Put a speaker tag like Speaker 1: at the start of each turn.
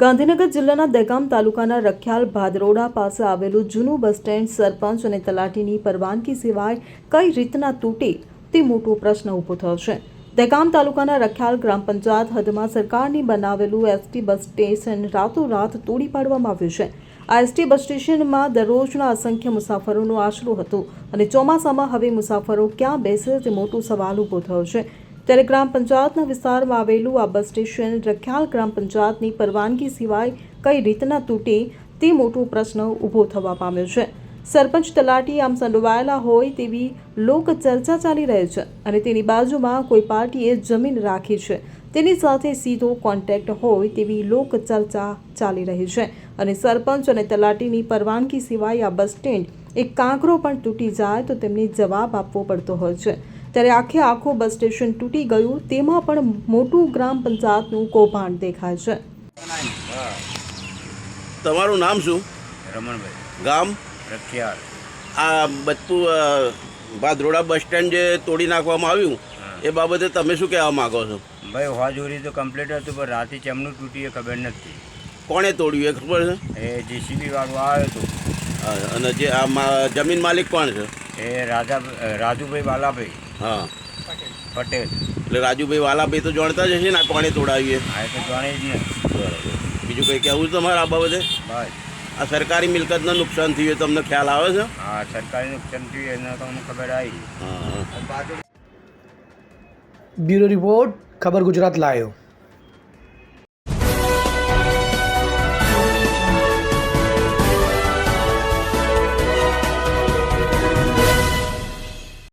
Speaker 1: ગાંધીનગર જિલ્લાના દહેગામ તાલુકાના રખિયાલ ભાદરોડા પાસે આવેલું જૂનું બસ સ્ટેન્ડ સરપંચ અને તલાટીની પરવાનગી સિવાય કઈ રીતના તૂટે, તે મોટો પ્રશ્ન ઊભો થયો છે. દહેગામ તાલુકાના રખિયાલ ગ્રામ પંચાયત હદમાં સરકારની બનાવેલું એસટી બસ સ્ટેશન રાતોરાત તોડી પાડવામાં આવ્યું છે. આ એસટી બસ સ્ટેશનમાં દરરોજના અસંખ્ય મુસાફરોનો આશરો હતો અને ચોમાસામાં હવે મુસાફરો ક્યાં બેસે તે મોટો સવાલ ઊભો થયો છે. ત્યારે ગ્રામ પંચાયતના વિસ્તારમાં આવેલું આ બસ સ્ટેશન રખિયાલ ગ્રામ પંચાયતની પરવાનગી સિવાય કઈ રીતના તૂટે તે મોટો પ્રશ્ન ઊભો થવા પામ્યો છે. સરપંચ તલાટી આમ સંડોવાયેલા હોય તેવી લોક ચર્ચા ચાલી રહી છે અને તેની બાજુમાં કોઈ પાર્ટીએ જમીન રાખી છે. તેની સાથે સીધો કોન્ટેક્ટ હોય તેવી લોક ચર્ચા ચાલી રહી છે અને સરપંચ અને તલાટીની પરવાનગી સિવાય આ બસ સ્ટેન્ડ એક કાંકરો પણ તૂટી જાય તો તેમને જવાબ આપવો પડતો હોય છે. ત્યારે આખે આખું બસ સ્ટેશન તૂટી ગયું. તેમાં પણ મોટું ગ્રામ પંચાયતનું કૌભાંડ દેખાય છે.
Speaker 2: તમારું નામ શું?
Speaker 3: રમણભાઈ.
Speaker 2: ગામ?
Speaker 3: રખિયાળ
Speaker 2: આ બધું ભાદરોડા બસ સ્ટેન્ડ જે તોડી નાખવામાં આવ્યું એ બાબતે તમે શું કહેવા માગો છો?
Speaker 3: ભાઈ હોજોરી તો કમ્પ્લીટ હતું પણ રાતે ચેમનું તૂટી એ ખબર નથી.
Speaker 2: કોણે તોડ્યું એ ખબર છે?
Speaker 3: એ જીસીબી વાળો આવ્યો હતો.
Speaker 2: અને જે આ જમીન માલિક કોણ છે?
Speaker 3: એ રાજા રાજુભાઈ વાલાભાઈ.
Speaker 2: હા.
Speaker 3: પટેલ.
Speaker 2: એટલે રાજુભાઈ વાલાભાઈ તો જાણતા જ હશે ને આ કોણે તોડાવીએ એ
Speaker 3: તો જાણે જ ને
Speaker 2: બરાબર. બીજું કંઈ કહેવું છે તમારે આ બાબતે? આ સરકારી મિલકતનું નુકસાન થયું એ તમને ખ્યાલ આવે છે?
Speaker 3: આ સરકારી નુકસાન થયું એને તો અમને ખબર આવી.
Speaker 2: હા
Speaker 4: બ્યુરો રિપોર્ટ ખબર ગુજરાત લાયો.